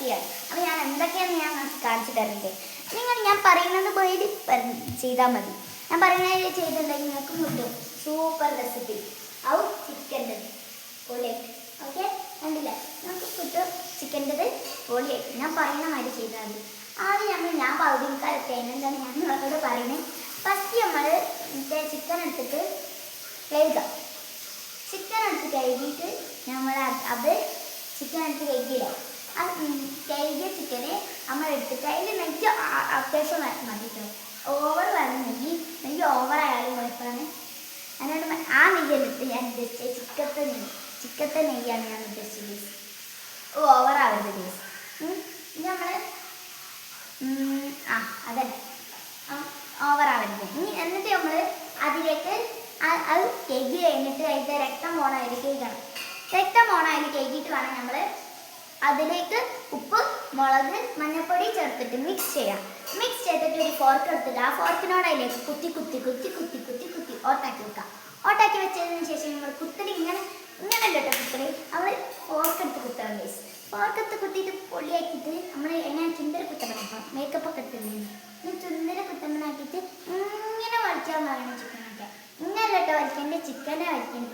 അപ്പം അപ്പോൾ ഞാൻ എന്തൊക്കെയാണ് ഞാൻ കാണിച്ചു തരണ്ടേ? നിങ്ങൾ ഞാൻ പറയുന്നത് പോയി ചെയ്താൽ മതി. ഞാൻ പറയുന്നത് ചെയ്തിട്ടുണ്ടെങ്കിൽ നിങ്ങൾക്ക് കിട്ടും. സൂപ്പർ റെസിപ്പി ഔ ചിക്കന്റെ പൊളിയായിട്ട് ഓക്കെ കണ്ടില്ല? നമുക്ക് കിട്ടും ചിക്കന്റെത് പൊളിയായിട്ട് ഞാൻ പറയുന്ന മാതിരി ചെയ്താൽ മതി. ആദ്യം നമ്മൾ ഞാൻ പകുതിക്കാലത്തെ എന്താണ് ഞാൻ നിങ്ങളോട് പറയുന്നത് ഫസ്റ്റ് നമ്മൾ മറ്റേ ചിക്കൻ എടുത്തിട്ട് കഴുകാം. ചിക്കൻ എടുത്ത് കഴുകിയിട്ട് നമ്മൾ അത് ചിക്കൻ എടുത്ത് കഴുകിയില്ല ആ ഉം, കഴുകിയ ചിക്കന് നമ്മൾ എടുത്തിട്ട് അതിൽ നെയ്യ് അത്യാവശ്യം മതിട്ടോ. ഓവർ വരുന്ന നെയ്യ് നെയ്യ് ഓവർ ആയാലും കുഴപ്പമാണ് അതിനോട് ആ നെയ്യ് എടുത്ത് ഞാൻ ഉദ്ദേശിച്ചത് ചിക്കത്തെ നെയ്യ്. ചിക്കത്തെ നെയ്യാണ് ഞാൻ ഉദ്ദേശിച്ചത്. ഓവർ ആവരുത് ഗേസ് ഇനി നമ്മൾ ആ അതന്നെ. ഓവർ ആവരുത്. ഇനി എന്നിട്ട് നമ്മൾ അതിലേക്ക് അത് കഴുകി കഴിഞ്ഞിട്ട് അതിന്റെ രക്തം പോണ അതിൽ കഴുകണം. രക്തം പോണ അതിൽ വേണം നമ്മൾ അതിലേക്ക് ഉപ്പ് മുളക് മഞ്ഞൾപ്പൊടി ചേർത്തിട്ട് മിക്സ് ചെയ്യാം. മിക്സ് ചെയ്തിട്ട് ഒരു ഫോർക്ക് എടുത്തിട്ട് ആ ഫോർക്കിനോട് അതിലേക്ക് കുത്തി കുത്തി കുത്തി കുത്തി കുത്തി കുത്തി ഓട്ടാക്കി വെക്കാം. ഓട്ടാക്കി വെച്ചതിന് ശേഷം നമ്മൾ കുത്തലി ഇങ്ങനെ ഇങ്ങനെ കേട്ടോ കുത്തലി? നമ്മൾ ഫോർക്ക് എടുത്ത് കുത്തണം ഗൈസ് ഫോർക്ക് എടുത്ത് കുത്തിയിട്ട് പൊള്ളിയാക്കിയിട്ട് നമ്മൾ എങ്ങനെ ചുന്തര കുത്തമ്മനാക്കാം മേക്കപ്പ് ഒക്കെ ഇട്ടിട്ടുണ്ട് ചുന്തര കുത്തമ്മനാക്കിയിട്ട് ഇങ്ങനെ വലിക്കാൻ പറയണം ചിക്കനൊക്കെ ഇങ്ങനെ കേട്ടോ വലിക്കേണ്ട ചിക്കനെ വലിക്കേണ്ട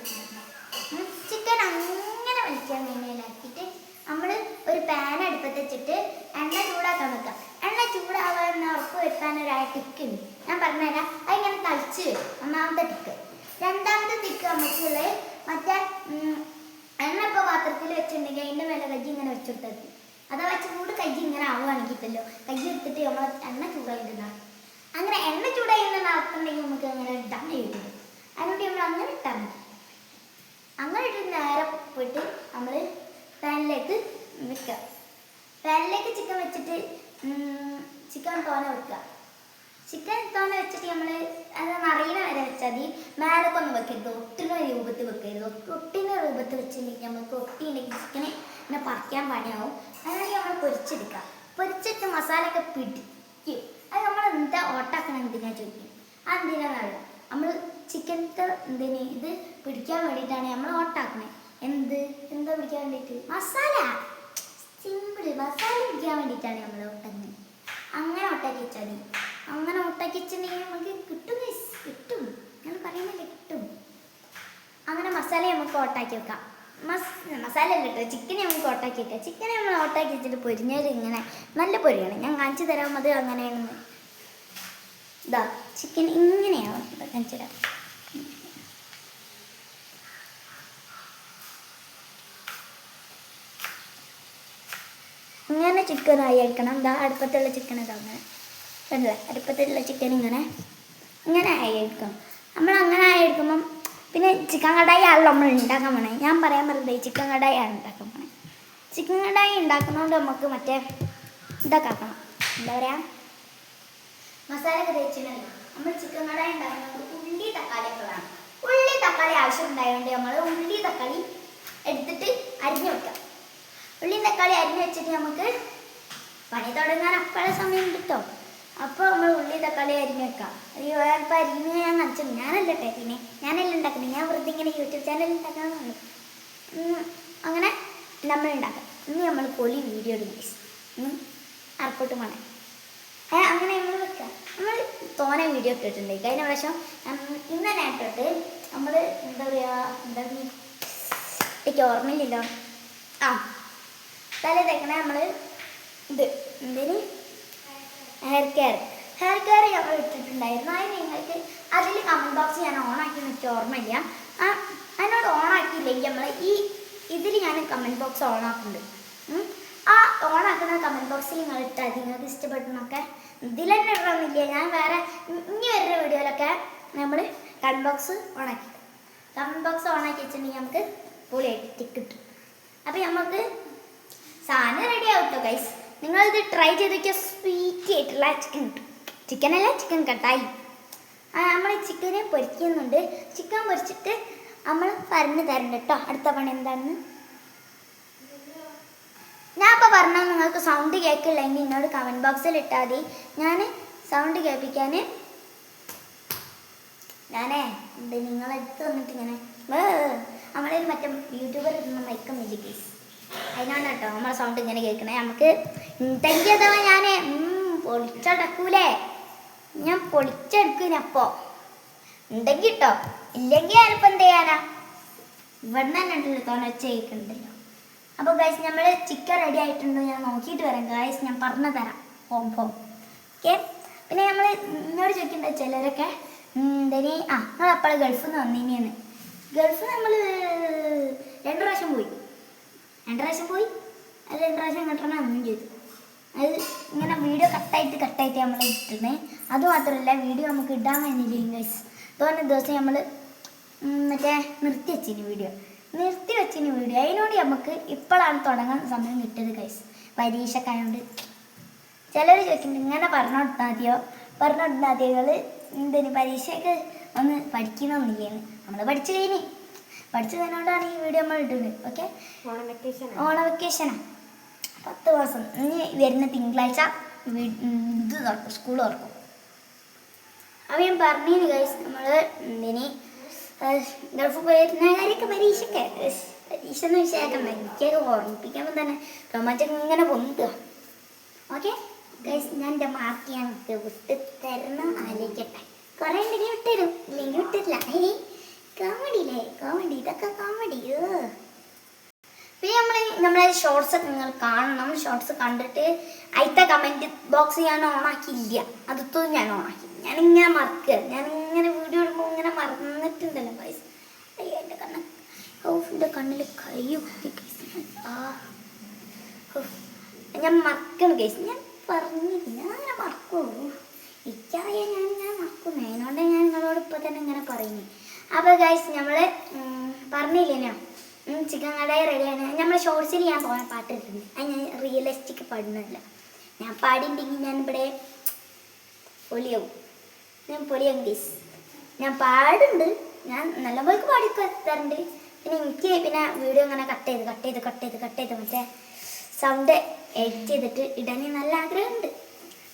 ചിക്കൻ അങ്ങനെ വലിക്കാൻ വേണ്ടിയിലാക്കിയിട്ട് നമ്മൾ ഒരു പാൻ അടുപ്പത്ത് വെച്ചിട്ട് എണ്ണ ചൂടാക്കാൻ വെക്കാം. എണ്ണ ചൂടാവാൻ ഉറപ്പ് വരുത്താൻ ഒരു ടിക്ക് ഉണ്ട്. ഞാൻ പറഞ്ഞുതരാം. അതിങ്ങനെ തളിച്ച് വരും. ഒന്നാമത്തെ ടിക്ക് രണ്ടാമത്തെ ടിക്ക് നമുക്കുള്ളത് മറ്റേ എണ്ണ ഇപ്പോൾ പാത്രത്തിൽ വെച്ചിട്ടുണ്ടെങ്കിൽ അതിന്റെ മേലെ കജ്ജി ഇങ്ങനെ വെച്ചെടുത്തത് അഥവാ ചൂട് കജ്ജി ഇങ്ങനെ ആവുകയാണെങ്കിൽ ഇപ്പല്ലോ കജ്ജി എടുത്തിട്ട് നമ്മൾ എണ്ണ ചൂടായിട്ടുണ്ടാകും അങ്ങനെ എണ്ണ ചൂടായിരുന്ന നടത്തുന്നുണ്ടെങ്കിൽ നമുക്ക് അങ്ങനെ ഇടാൻ കഴിയുള്ളൂ അതിനോട് നമ്മൾ അങ്ങനെ ഇട്ടാൽ മതി അങ്ങനെ ഇട്ട് നേരെ പോയിട്ട് നമ്മൾ പാനിലേക്ക് വെക്കുക. പാനിലേക്ക് ചിക്കൻ വെച്ചിട്ട് ചിക്കൻ തോന വെക്കുക. ചിക്കൻ തോന വെച്ചിട്ട് നമ്മൾ അത് നിറയുന്ന വരെ വെച്ചാൽ മതി. മേലൊക്കെ ഒന്ന് വെക്കരുത് ഒട്ടിന രൂപത്തിൽ വെക്കരുത്. ഒട്ടിന രൂപത്തിൽ വെച്ചിട്ടുണ്ടെങ്കിൽ നമുക്ക് ഒട്ടിയുണ്ടെങ്കിൽ ചിക്കനെ ഇങ്ങനെ പറിക്കാൻ പണിയാവും. അങ്ങനെ നമ്മൾ പൊരിച്ചെടുക്കുക. പൊരിച്ചിട്ട് മസാലയൊക്കെ പിടിക്കും. അത് നമ്മൾ എന്താ ഓട്ടാക്കണം എന്തിനാ ചോദിക്കും. അത് നമ്മൾ ചിക്കനത്തെ എന്തിന് ഇത് പിടിക്കാൻ വേണ്ടിയിട്ടാണ് നമ്മൾ ഓട്ടാക്കണേ. എന്ത്? എന്താ പിടിക്കാൻ വേണ്ടിയിട്ട് മസാല. സിമ്പിൾ മസാല പിടിക്കാൻ വേണ്ടിയിട്ടാണ് നമ്മൾ ഒട്ടങ്ങി അങ്ങനെ ഒട്ടാക്കി വെച്ചാൽ മതി. അങ്ങനെ ഒട്ടാക്കി വെച്ചിട്ടുണ്ടെങ്കിൽ നമുക്ക് കിട്ടും. കിട്ടും. ഞാൻ പറയുന്നില്ല കിട്ടും. അങ്ങനെ മസാല നമുക്ക് ഓട്ടാക്കി വെക്കാം. മസ് മസാല കിട്ടും ചിക്കനെ നമുക്ക് ഓട്ടാക്കി വെക്കാം. ചിക്കനെ നമ്മൾ ഓട്ടാക്കി വെച്ചിട്ട് പൊരിഞ്ഞാൽ ഇങ്ങനെ നല്ല പൊരിയാണ്. ഞാൻ കാണിച്ചു തരാം അത് അങ്ങനെയാണെന്ന്. ഇതാ ചിക്കൻ ഇങ്ങനെയാണ് കാണിച്ചു തരാം. ഇങ്ങനെ ചിക്കൻ ആയി എന്താ അടുപ്പത്തുള്ള ചിക്കൻ ഇതാ അങ്ങനെ കണ്ടില്ലേ അടുപ്പത്തുള്ള ചിക്കൻ ഇങ്ങനെ ഇങ്ങനെ ആയി എടുക്കണം നമ്മൾ അങ്ങനെ ആയി എടുക്കുമ്പം പിന്നെ ചിക്കൻ കടായി ആണല്ലോ നമ്മൾ ഉണ്ടാക്കാൻ പോണേ. ഞാൻ പറയാൻ പറഞ്ഞത് ചിക്കൻ കടായി ആണ് ഉണ്ടാക്കാൻ പോണേ. ചിക്കൻ കടായി ഉണ്ടാക്കുന്നതുകൊണ്ട് നമുക്ക് മറ്റേ ഇതൊക്കെ എന്താ പറയാ? മസാല ഒക്കെ തേച്ചിട്ടുണ്ടല്ലോ നമ്മൾ ചിക്കൻ കടായി ഉണ്ടാക്കുന്നത് ഉള്ളി തക്കാളി ഒക്കെ വേണം. ഉള്ളി തക്കാളി ആവശ്യം ഉണ്ടായതുകൊണ്ട് നമ്മൾ ഉള്ളി തക്കാളി എടുത്തിട്ട് അരിഞ്ഞു വെക്കാം. ഉള്ളി തക്കാളി അരിഞ്ഞു വെച്ചിട്ട് നമുക്ക് പണി തുടങ്ങാൻ അപ്പോഴെ സമയം കിട്ടും. അപ്പോൾ നമ്മൾ ഉള്ളി തക്കാളി അരിഞ്ഞു വെക്കാം. അയ്യോ ഇപ്പോൾ അരിഞ്ഞ് ഞാൻ കാണിച്ചു ഞാനല്ല കേട്ടിനെ ഞാനല്ല ഉണ്ടാക്കുന്നത് ഞാൻ വെറുതെ ഇങ്ങനെ യൂട്യൂബ് ചാനൽ ഉണ്ടാക്കാമെന്നുള്ളൂ അങ്ങനെ നമ്മൾ ഉണ്ടാക്കാം. ഇന്ന് നമ്മൾ പൊളി വീഡിയോ എടുക്കും അർക്കോട്ട് മണ അങ്ങനെ നമ്മൾ വെക്കുക നമ്മൾ തോനെ വീഡിയോ ഇട്ടിട്ടുണ്ട്. കഴിഞ്ഞ പ്രാവശ്യം ഇന്നലെ ആയിട്ടോട്ട് നമ്മൾ എന്താ പറയുക എന്താ എനിക്ക് ഓർമ്മയില്ലല്ലോ ആ തല തേക്കണേ നമ്മൾ ഇത് എന്തിന്? ഹെയർ കെയർ ഹെയർ കെയർ ഞങ്ങൾ ഇട്ടിട്ടുണ്ടായിരുന്നു. അതിന് നിങ്ങൾക്ക് അതിൽ കമന്റ് ബോക്സ് ഞാൻ ഓണാക്കി എനിക്ക് ഓർമ്മയില്ല. ആ അതിനോട് ഓണാക്കിയില്ലെങ്കിൽ നമ്മൾ ഈ ഇതിൽ ഞാൻ കമന്റ് ബോക്സ് ഓണാക്കുന്നുണ്ട്. ആ ഓണാക്കുന്ന കമന്റ് ബോക്സിൽ നിങ്ങൾ ഇട്ടാൽ നിങ്ങൾക്ക് ഇഷ്ടപ്പെട്ടെന്നൊക്കെ ഇതിൽ തന്നെ ഇടണമെന്നില്ല. ഞാൻ വേറെ ഇനി വരുന്ന വീഡിയോയിലൊക്കെ നമ്മൾ കമന്റ് ബോക്സ് ഓണാക്കി കമന്റ് ബോക്സ് ഓണാക്കി വെച്ചിട്ടുണ്ടെങ്കിൽ നമുക്ക് പൊളിയായിട്ട് ടിക്ക് കിട്ടും. അപ്പോൾ നമുക്ക് സാധനം റെഡി ആവട്ടോ ഗൈസ് നിങ്ങളിത് ട്രൈ ചെയ്ത് നോക്കിയാൽ സ്വീറ്റ് ആയിട്ടുള്ള ചിക്കൻ കിട്ടും ചിക്കനല്ല ചിക്കൻ കട്ടായി. നമ്മൾ ചിക്കനെ പൊരിക്കുന്നുണ്ട്. ചിക്കൻ പൊരിച്ചിട്ട് നമ്മൾ പറഞ്ഞു തരണ്ട കേട്ടോ അടുത്ത പണി എന്താണെന്ന് ഞാൻ അപ്പോൾ പറഞ്ഞാൽ നിങ്ങൾക്ക് സൗണ്ട് കേൾക്കില്ലെങ്കിൽ എന്നോട് കമന്റ് ബോക്സിൽ ഇട്ടാൽ മതി. ഞാൻ സൗണ്ട് കേൾപ്പിക്കാൻ ഞാനേ ഉണ്ട് നിങ്ങളെടുത്ത് വന്നിട്ട് ഇങ്ങനെ നമ്മളൊരു മറ്റേ യൂട്യൂബർ ഇടുന്ന മയക്കം കേസ് അതിനാണ് കേട്ടോ നമ്മളെ സൗണ്ട് ഇങ്ങനെ കേൾക്കണേ. നമുക്ക് ഉണ്ടെങ്കിൽ അഥവാ ഞാൻ പൊളിച്ചടക്കൂലേ? ഞാൻ പൊളിച്ചെടുക്കുന്നപ്പോ ഉണ്ടെങ്കിൽ കേട്ടോ ഇല്ലെങ്കിൽ ഞാനിപ്പോൾ എന്ത് ചെയ്യാനാ? ഇവിടെ തന്നെ ഉണ്ടല്ലോ തോന്നച്ച കേൾക്കുന്നുണ്ടല്ലോ അപ്പോൾ ഗൈസ് നമ്മൾ ചിക്കൻ റെഡി ആയിട്ടുണ്ടോ. ഞാൻ നോക്കിയിട്ട് വരാം. ഗൈസ് ഞാൻ പറഞ്ഞു തരാം. ഹോം ഹോം ഓക്കെ പിന്നെ നമ്മൾ എന്നോട് ചോദിക്കണ്ട ചിലരൊക്കെ എന്തേനി ആ നമ്മൾ അപ്പോഴെ ഗൾഫിൽ നിന്ന് വന്നിനിയെന്ന് ഗൾഫ് നമ്മൾ രണ്ട് പ്രാവശ്യം പോയി. രണ്ട് പ്രാവശ്യം പോയി. അത് രണ്ട് പ്രാവശ്യം കണ്ടണം ഒന്നും ചെയ്തു. അത് ഇങ്ങനെ വീഡിയോ കട്ടായിട്ട് കട്ടായിട്ട് നമ്മൾ ഇട്ടിരുന്നേ. അത് മാത്രമല്ല വീഡിയോ നമുക്ക് ഇടാൻ കഴിഞ്ഞില്ല ഗൈസ് തോന്നുന്ന ദിവസം നമ്മൾ മറ്റേ നിർത്തി വെച്ചിന് വീഡിയോ. നിർത്തി വെച്ചിന് വീഡിയോ. അതിനോട് നമുക്ക് ഇപ്പോഴാണ് തുടങ്ങാൻ സമയം കിട്ടിയത് ഗൈസ് പരീക്ഷക്കായോണ്ട് ചിലർ ചോദിക്കുന്നുണ്ട് ഇങ്ങനെ പറഞ്ഞു കൊടുത്താൽ മതിയോ? പറഞ്ഞു കൊടുത്താൽ മതിയോ എന്തിന് പരീക്ഷയ്ക്ക് ഒന്ന് പഠിക്കണമെന്നില്ലേ നമ്മൾ പഠിച്ചു കഴിഞ്ഞ്. പഠിച്ചു കഴിഞ്ഞോണ്ടാണ് ഈ വീഡിയോ നമ്മൾ ഇട്ടത് ഓക്കെ ഓണം വെക്കേഷനാണ് പത്ത് മാസം. ഇനി വരുന്ന തിങ്കളാഴ്ച ഇത് തുറക്കും സ്കൂൾ തുറക്കും. അപ്പം ഞാൻ പറഞ്ഞു കഴിച്ച് നമ്മൾ ഇനി ഗൾഫ് പോയിരുന്ന കാര്യമൊക്കെ പരീക്ഷയ്ക്ക് പരീക്ഷ എന്ന് വിഷയമൊക്കെ എനിക്കൊക്കെ ഓർമ്മിപ്പിക്കുമ്പോൾ തന്നെ രോമാഞ്ചം ഇങ്ങനെ പൊന്തുക ഓക്കെ ഗൈസ് ഞാൻ എന്റെ മാർക്ക് ഞങ്ങൾക്ക് വിട്ട് തരണം ആലോചിക്കട്ടെ. കുറേ ഉണ്ടെങ്കിൽ വിട്ടുതരും ഇല്ലെങ്കിൽ വിട്ടില്ല ഏയ് കോമഡിയില്ലേ? കോമഡി ഇതൊക്കെ കോമഡി പിന്നെ നമ്മൾ നമ്മളെ ഷോർട്സ് ഒക്കെ നിങ്ങൾ കാണണം. ഷോർട്സ് കണ്ടിട്ട് അയത്ത കമന്റ് ബോക്സ് ഞാൻ ഓണാക്കിയില്ല അതൊത്തും ഞാൻ ഓണാക്കി ഞാനിങ്ങനെ മറക്കുക. ഞാനിങ്ങനെ വീഡിയോ ഇടുമ്പോൾ ഇങ്ങനെ മറന്നിട്ടുണ്ടല്ലോ പൈസ അയ്യോ എന്റെ കണ്ണ്. ഓഫ് എന്റെ കണ്ണിൽ കയ്യോ ആ. ഞാൻ മറക്കണം കേസ് ഞാൻ പറഞ്ഞില്ല. ഞാൻ അങ്ങനെ മറക്കുള്ളൂ. ഇക്കായ ഞാൻ ഇങ്ങനെ മറക്കുന്നു അതിനോണ്ട് ഞാൻ നിങ്ങളോട് ഇപ്പോൾ തന്നെ ഇങ്ങനെ പറയുന്നത് അപ്പോൾ ഗൈസ് നമ്മൾ പറഞ്ഞില്ലേ ഞാൻ? ചിക്കൻ കടായി റെഡിയാണ് നമ്മൾ ഷോർട്സിൽ ഞാൻ പോകാൻ പാട്ട് അത് ഞാൻ റിയലിസ്റ്റിക് പാടുന്നില്ല ഞാൻ പാടിയിട്ടുണ്ടെങ്കിൽ ഞാൻ ഇവിടെ പൊലിയാവും ഞാൻ പൊലിയാവും ഗൈസ് ഞാൻ പാടുണ്ട്. ഞാൻ നല്ലപോലെ പാടി തരുന്നുണ്ട് പിന്നെ എനിക്ക് പിന്നെ വീഡിയോ ഇങ്ങനെ കട്ട് ചെയ്ത് കട്ട് ചെയ്ത് കട്ട് ചെയ്ത് കട്ട് ചെയ്ത് മറ്റേ സൗണ്ട് എഡിറ്റ് ചെയ്തിട്ട് ഇടാൻ നല്ല ആഗ്രഹമുണ്ട്.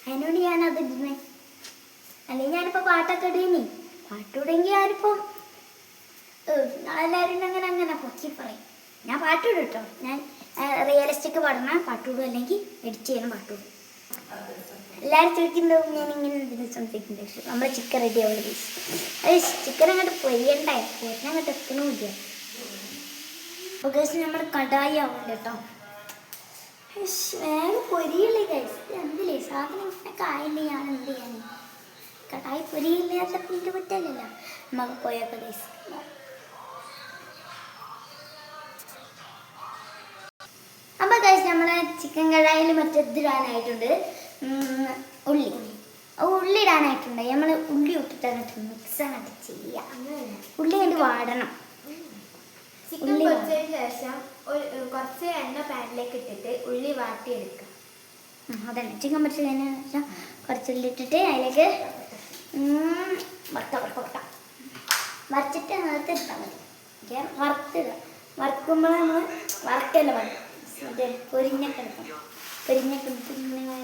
അതിനോട് ഞാൻ അത് ഇടുന്നേ. അല്ലെങ്കിൽ ഞാനിപ്പോൾ പാട്ടൊക്കെ ഇടുന്നേ പാട്ടിടുമെങ്കിൽ ഞാനിപ്പം എല്ലാവരും അങ്ങനെ അങ്ങനെ പൊക്കി പറയും. ഞാൻ പാട്ടിടും കേട്ടോ. ഞാൻ റിയലിസ്റ്റിക് പാടണ പാട്ടിടും അല്ലെങ്കിൽ എഡിറ്റ് ചെയ്യണം പാട്ടിടും എല്ലാവരും ചോദിക്കുന്നുണ്ടാവും ഞാൻ ഇങ്ങനെ ഇതിനെ സംസാരിക്കുന്നുണ്ട് നമ്മുടെ ചിക്കൻ റെഡി ആവുന്നത് അത് ചിക്കൻ അങ്ങോട്ട് പൊരിയണ്ടേ. പൊരിഞ്ഞ അങ്ങോട്ട് എത്തണമില്ല അപ്പോൾ ഗൈസ് നമ്മുടെ കടായി ആവില്ല കേട്ടോ വേറെ പൊരിയില്ലേ ഗൈസ് എന്തില്ലേ? സാധനം ഇങ്ങനെ കായില്ലേ ഞാൻ എന്ത് ചെയ്യാൻ കടായി പൊരിയില്ലാത്ത പിന്നെ പറ്റാനില്ല നമുക്ക് പോയൊക്കെ ഗൈസ് അപ്പോൾ ഗൈസ് നമ്മളെ ചിക്കൻ കടായിൽ മറ്റെതിടാനായിട്ടുണ്ട് ഉള്ളി. ഉള്ളി ഇടാനായിട്ടുണ്ട്. നമ്മൾ ഉള്ളി ഇട്ടിട്ട് അങ്ങോട്ട് മിക്സ് അങ്ങോട്ട് ചെയ്യാം. ഉള്ളി കണ്ട് വാടണം. ചിക്കൻ ഉള്ളി പൊരിച്ചതിന് ശേഷം ഒരു കുറച്ച് എണ്ണ പാനിലേക്ക് ഇട്ടിട്ട് ഉള്ളി വാട്ടിയെടുക്കുക. അതന്നെ. ചിക്കൻ പൊരിച്ചതിന് ശേഷം കുറച്ച് ഉള്ളി ഇട്ടിട്ട് അതിലേക്ക് വറുത്ത വറുത്ത വരച്ചിട്ട് ഇട്ടാൽ മതി. വറുത്തിടുക. വറുക്കുമ്പോൾ നമ്മൾ വറുക്കല്ല മതി മറ്റേ പൊരിഞ്ഞൊക്കെ എടുക്കണം പൊരിഞ്ഞൊക്കെ എടുത്ത് ഇങ്ങനെ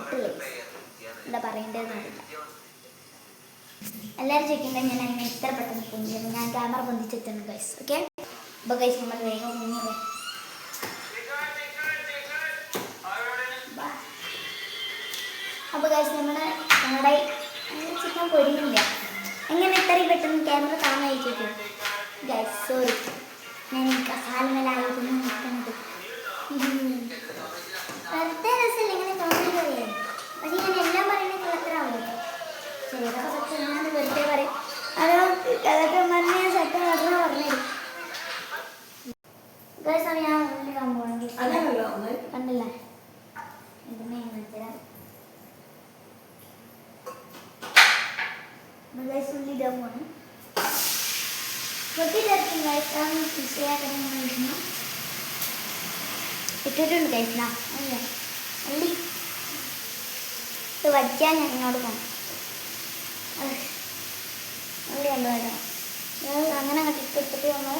ഇട്ടില്ലേ എന്താ പറയേണ്ടതെന്ന് അറിയില്ല. എല്ലാവരും ചോദിക്കുന്നത് ഞാൻ അങ്ങനെ ഇത്ര പെട്ടെന്ന് പൊങ്ങിയത്. ഞാൻ ക്യാമറ പൊന്തിച്ചെത്തുന്നു ഗൈസ് ഓക്കെ അപ്പോൾ ഗൈസ് നമ്മൾ വേഗം പൊങ്ങിയത്. അപ്പോൾ ഗൈസ് നമ്മുടെ നമ്മുടെ ചിക്കൻ പൊരിയില്ല. എങ്ങനെ ഇത്രയും പെട്ടെന്ന് ക്യാമറ ചോദിക്കും ഗൈസ് സോറി ഞാൻ ഈ കസാലമേലായിരുന്നു നിൽക്കുന്നത് വെറുതെ രസമില്ല ഇങ്ങനെ തോന്നി പറയാൻ പക്ഷെ ഞാൻ എല്ലാം പറയുന്നത് കള്ളത്തരാവില്ല ചിലതൊക്കെ സത്യം വെറുതെ പറയും അതോ പറഞ്ഞ സത്യം പറഞ്ഞ പറഞ്ഞു ഗൈസ് ഞാൻ ഉള്ളിൽ കാണുമ്പോൾ കണ്ടില്ല ഇതിനെ മനസ്സിലാ ഗൈസ് ഉള്ളി ഇടാൻ പോണ് പൊട്ടിയിട്ടിരിക്കും ഗൈസ് ആ വിഷയാക്കണം അല്ല ഇത് വയ്ക്കാൻ ഉള്ളി കൊണ്ടുവരാം അങ്ങനെ അങ്ങ് ഇട്ടിട്ട് നമ്മൾ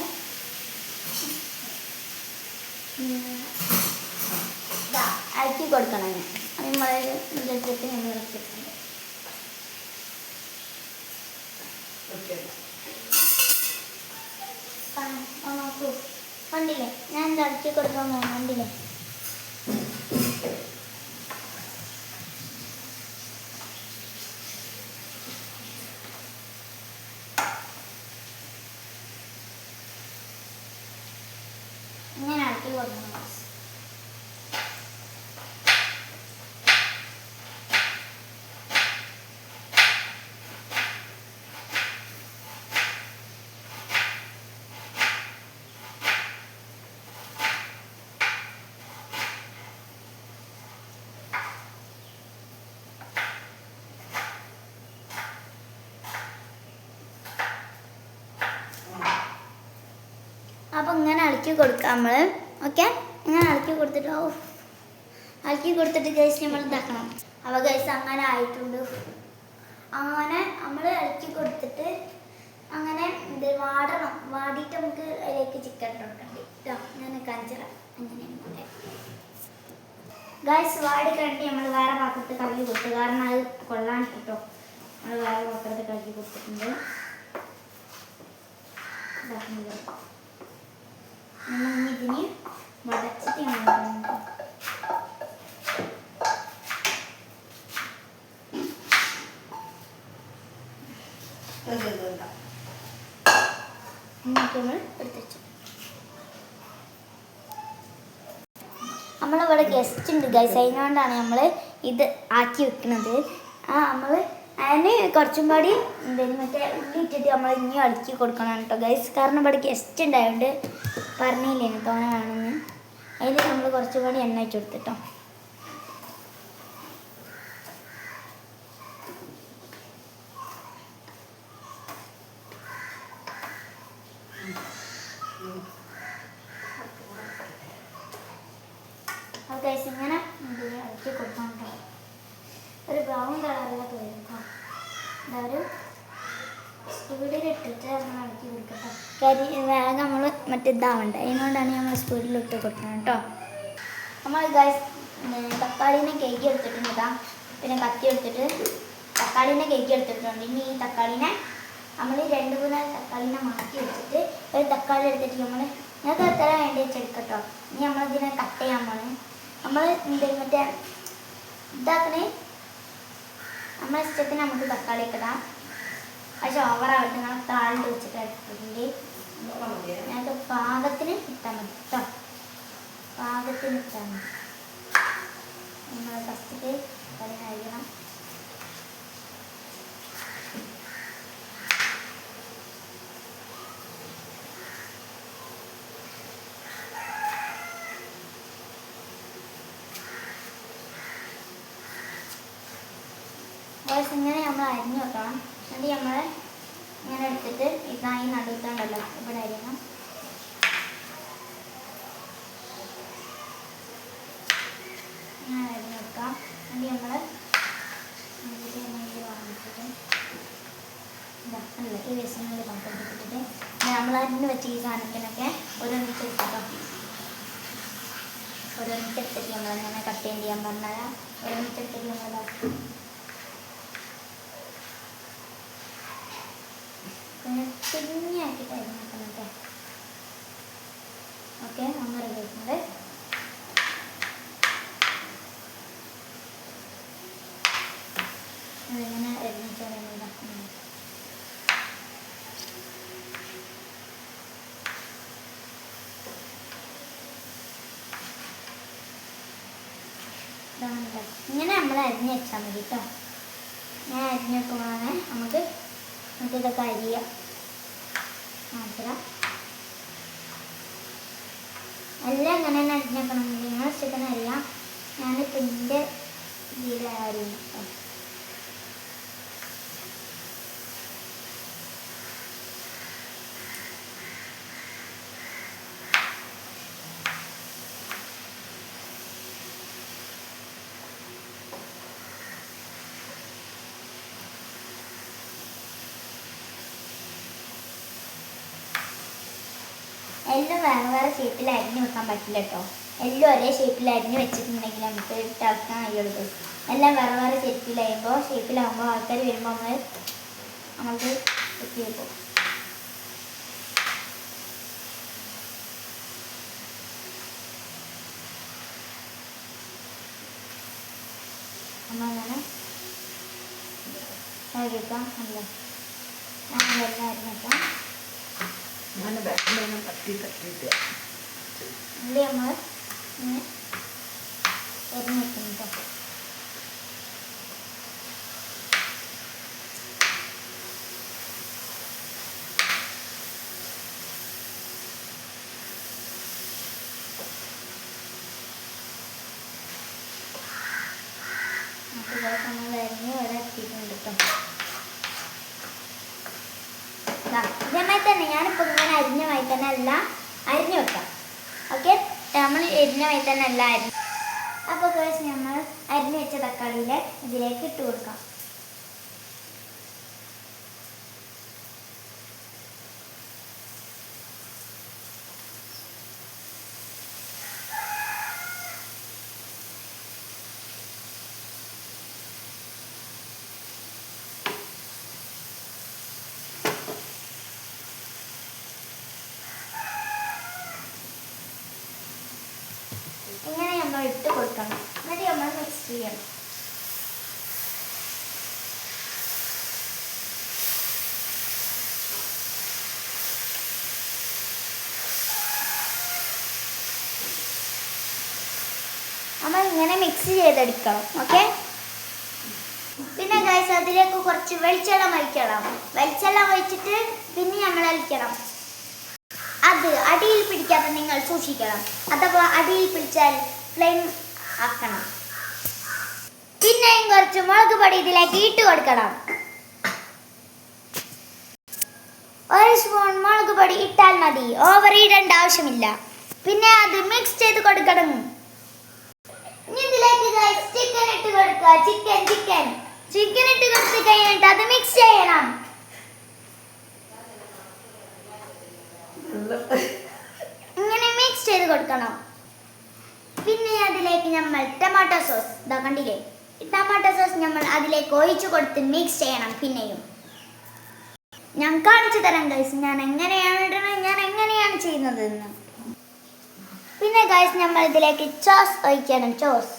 അരക്കി കൊടുക്കണം ഞാൻ അതിന് മുളക് ഇട്ടിട്ട് നമ്മൾ ഇറക്കിയിട്ടുണ്ട് കണ്ടില്ലേ? ഞാൻ ഇറക്കി കൊടുക്കാൻ കണ്ടില്ലേ ഇങ്ങനെ ഇളക്കി കൊടുക്കണം guys. അപ്പോൾ ഇങ്ങനെ ഇളക്കി കൊടുക്കാം നമ്മൾ ഓക്കെ ഇങ്ങനെ ഇളക്കി കൊടുത്തിട്ട് ഓ. ഇളക്കി കൊടുത്തിട്ട് ഗൈസ് നമ്മൾ ഇതാക്കണം. അപ്പോൾ ഗൈസ് അങ്ങനെ ആയിട്ടുണ്ട്. അങ്ങനെ നമ്മൾ ഇളക്കി കൊടുത്തിട്ട് അങ്ങനെ ഇത് വാടണം. വാടിയിട്ട് നമുക്ക് അതിലേക്ക് ചിക്കൻ ഇട്ടുണ്ടേ കേട്ടോ ഞാൻ കഞ്ചറ അങ്ങനെ ഗൈസ് വാടി കഴിഞ്ഞ് നമ്മൾ വേറെ പാത്രത്തിൽ കഴുകി കൊടുത്തു. കാരണം അത് കൊള്ളാൻ കിട്ടും. നമ്മൾ വേറെ പാത്രത്തിൽ കഴുകി കൊടുത്തിട്ടുണ്ട്. ഇതാക്കുന്നത് നമ്മൾ ഇനി ഇതിന് എന്നിട്ട് നമ്മൾ എടുത്തുവെച്ചു നമ്മളിവിടെ ഗസ്റ്റ് ഉണ്ട് ഗൈസ് അതിനുകൊണ്ടാണ് നമ്മൾ ഇത് ആക്കി വെക്കുന്നത്. ആ നമ്മൾ അതിന് കുറച്ചും കൂടി എന്തെങ്കിലും മറ്റേ ഉള്ളി ഇട്ടിട്ട് നമ്മൾ ഇനി അടുക്കി കൊടുക്കണം കേട്ടോ ഗൈസ് കാരണം ഇവിടെ ഗസ്റ്റ് ഉണ്ടായതുകൊണ്ട് പറഞ്ഞില്ലേ തോന വേണമെന്ന് അതിൽ നമ്മൾ കുറച്ചും കൂടി എണ്ണ വെച്ച് കൊടുത്തിട്ടോ. ഇങ്ങനെ ഇളക്കി കൊടുക്കണം കേട്ടോ ഒരു ബ്രൗൺ കളറിലൊക്കെ വരും ഒരു നമ്മൾ ഇളക്കി കൊടുക്കട്ടോ കരി വേഗം നമ്മൾ മറ്റേ ഇതാവണ്ട. അതിനോണ്ടാണ് നമ്മൾ സ്പീഡിൽ ഇട്ട് കൊടുക്കണം കേട്ടോ. നമ്മൾ ഗൈസ് തക്കാളീനെ കേക്ക് എടുത്തിട്ടുണ്ട് ഇതാ. പിന്നെ കത്തി എടുത്തിട്ട് തക്കാളീനെ കേക്ക് എടുത്തിട്ടുണ്ട്. ഇനി ഈ തക്കാളീനെ നമ്മൾ രണ്ട് മൂന്ന് തക്കാളീനെ മാറ്റി വെച്ചിട്ട് ഒരു തക്കാളി എടുത്തിട്ട് നമ്മൾ ഞങ്ങൾക്ക് എത്ര വേണ്ടി വെച്ചെടുക്കട്ടോ. ഇനി നമ്മളിതിനെ കട്ട് ചെയ്യാൻ പോണേ. നമ്മൾ എന്തെങ്കിലും മറ്റേ ഇതാക്കണേ? നമ്മളെ ഇഷ്ടത്തിന് നമുക്ക് തക്കാളി ഒക്കെ ഇടാം പക്ഷെ ഓവറാവട്ടെ നിങ്ങൾ താളിൽ വെച്ചിട്ട് എടുത്തിട്ടുണ്ട്. ഞങ്ങൾക്ക് പാകത്തിന് ഇട്ടാൽ മതി കേട്ടോ പാകത്തിന് ഇട്ടാൽ മതി. നമ്മൾ ഫസ്റ്റ് തക്കാളി കഴിക്കണം ഗൈസ് ഇങ്ങനെ നമ്മൾ അരിഞ്ഞു വെക്കണം. എന്നിട്ട് നമ്മൾ ഇങ്ങനെ എടുത്തിട്ട് ഇതാ ഈ നടുത്തുണ്ടല്ലോ ഇവിടെ അരിയണം. ഇങ്ങനെ വെക്കാം. നമ്മൾ ഈ നമ്മൾ വെച്ച ഈ സാധനത്തിനൊക്കെ ഓരോന്നിച്ച് എടുത്തിട്ടോ. ഓരോന്നിച്ച് എടുത്തിട്ട് നമ്മളങ്ങനെ കട്ട് ചെയ്യാൻ പറഞ്ഞാൽ ഓരോന്നിച്ച് എടുത്തിട്ട് നമ്മൾ ഇതാക്കും കുഞ്ഞാക്കിയിട്ടായിരുന്നു കേട്ടോ ഓക്കെ നമ്മൾ റെഡി ആയിട്ടുണ്ട്. അതിങ്ങനെ ഇതാക്കുന്നത് ഇതാണല്ലോ ഇങ്ങനെ നമ്മൾ അരിഞ്ഞ് വെച്ചാൽ മതി കേട്ടോ. ഞാൻ അരിഞ്ഞ് വെക്കുമ്പോഴാണ് നമുക്ക് നമുക്ക് ഇതൊക്കെ അരിയാം മാത്രം. എല്ലാം ഇങ്ങനെ തന്നെ അരിഞ്ഞേക്കണം. നിങ്ങൾ എന്റെ ഇതിൽ അരിയും കേട്ടോ എല്ലാം വേറെ വേറെ ഷേപ്പിൽ അരിഞ്ഞ് വെക്കാൻ പറ്റില്ല കേട്ടോ എല്ലാം ഒരേ ഷേപ്പിൽ അരിഞ്ഞ് വെച്ചിട്ടുണ്ടെങ്കിൽ നമുക്ക് ടർക്കാൻ കഴിയുള്ളൂ എല്ലാം വേറെ വേറെ ഷേപ്പിലാകുമ്പോൾ ഷേപ്പിലാകുമ്പോൾ ആൾക്കാർ വരുമ്പോൾ നമ്മൾ നമുക്ക് കുത്തി വെക്കും. നമ്മളങ്ങനെ എടുക്കാം അല്ലേ? ഞാൻ എല്ലാവരും അരിഞ്ഞേക്കാം തട്ടിയിട്ട് ഉള്ളി നമ്മൾ ഇങ്ങനെ എരിഞ്ഞ് വെക്കണം കേട്ടോ അപ്പോൾ ഇതാ നമ്മൾ അരിഞ്ഞ് ഇവിടെ എത്തിയിട്ടുണ്ട് കേട്ടോ ദാ, ഇതേമാതിരി തന്നെ. ഞാനിപ്പോൾ ഇങ്ങനെ അരിഞ്ഞമായി തന്നെ എല്ലാം അരിഞ്ഞു വെക്കാം. ഓക്കെ നമ്മൾ എരിഞ്ഞമായി തന്നെ എല്ലാം അരിഞ്ഞു. അപ്പോൾ കുറച്ച് നമ്മൾ അരിഞ്ഞു വെച്ച തക്കാളിയിലെ ഇതിലേക്ക് ഇട്ട് കൊടുക്കാം ഇങ്ങനെ നമ്മൾ ഇട്ട് കൊടുക്കണം. എന്നിട്ട് നമ്മൾ മിക്സ് ചെയ്യണം. നമ്മൾ ഇങ്ങനെ മിക്സ് ചെയ്തെടുക്കണം ഓക്കെ പിന്നെ ഗൈസ് അതിലേക്ക് കുറച്ച് വെളിച്ചെണ്ണ ഒഴിക്കണം. വെളിച്ചെണ്ണ ഒഴിച്ചിട്ട് പിന്നെ നമ്മൾ അലിക്കണം അത് അടിയിൽ പിടിക്കാതെ നിങ്ങൾ സൂക്ഷിക്കണം. അഥവാ അടിയിൽ പിടിച്ചാൽ ഫ്ലെയിം ആക്കണം. പിന്നെയും കുറച്ച് മുളക് പൊടി ഇതിലേക്ക് ഇട്ട് കൊടുക്കണം. ഒരു സ്പൂൺ മുളക് പൊടി ഇട്ടാൽ മതി. ഓവർ ഇടേണ്ട ആവശ്യമില്ല. പിന്നെ അത് മിക്സ് ചെയ്ത് കൊടുക്കണം. ഇനി ഇതിലേക്ക് ചിക്കൻ ഇട്ട് കൊടുക്കുക. ചിക്കൻ ചിക്കൻ ചിക്കൻ ഇട്ട് കൊടുത്ത് കഴിഞ്ഞിട്ട് അത് മിക്സ് ചെയ്യണം. ഇങ്ങനെ മിക്സ് ചെയ്ത് കൊടുക്കണം. പിന്നെ അതിലേക്ക് നമ്മൾ ടൊമാറ്റോ സോസ് ഇതാ കണ്ടില്ലേ? ടൊമാറ്റോ സോസ് നമ്മൾ അതിലേക്ക് ഒഴിച്ചു കൊടുത്ത് മിക്സ് ചെയ്യണം പിന്നെയും. ഞാൻ കാണിച്ചു തരാം ഗൈസ് ഞാൻ എങ്ങനെയാണ് ഇടണത് ഞാൻ എങ്ങനെയാണ് ചെയ്യുന്നത് എന്ന് പിന്നെ ഗൈസ് നമ്മൾ ഇതിലേക്ക് ചോസ് ഒഴിക്കണം. ചോസ്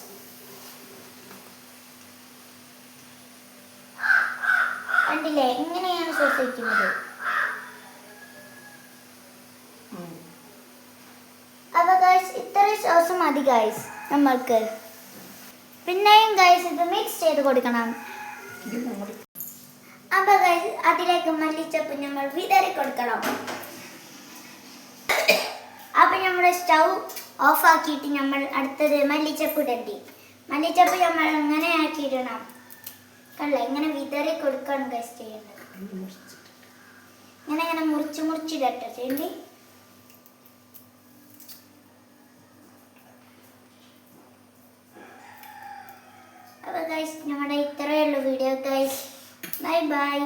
കണ്ടില്ലേ? എങ്ങനെയാണ് സോസ് ഒഴിക്കുന്നത്? അപ്പൊ ഗൈസ് ഇത്രയും സോസ് മതി ഗൈസ് നമ്മൾക്ക്. പിന്നെയും ഗൈസ് ഇത് മിക്സ് ചെയ്ത് കൊടുക്കണം. അപ്പോൾ ഗൈസ് അതിലേക്ക് മല്ലിച്ചപ്പ് നമ്മൾ വിതറി കൊടുക്കണം. അപ്പൊ നമ്മുടെ സ്റ്റൗ ഓഫ് ആക്കിയിട്ട് നമ്മൾ അടുത്തത് മല്ലിച്ചപ്പ് ഇടണ്ടി. മല്ലിച്ചപ്പ് നമ്മൾ അങ്ങനെ ആക്കിയിടണം കണ്ട? ഇങ്ങനെ വിതറി കൊടുക്കണം ഗൈസ് ചെയ്യേണ്ടത്. ഇങ്ങനെ ഇങ്ങനെ മുറിച്ച് മുറിച്ചിടട്ടെ ചെയ്യണ്ടി അപ്പോൾ ഗൈസ് നമ്മുടെ ഇത്രയേ ഉള്ളൂ വീഡിയോ ഗൈസ് ബൈ ബൈ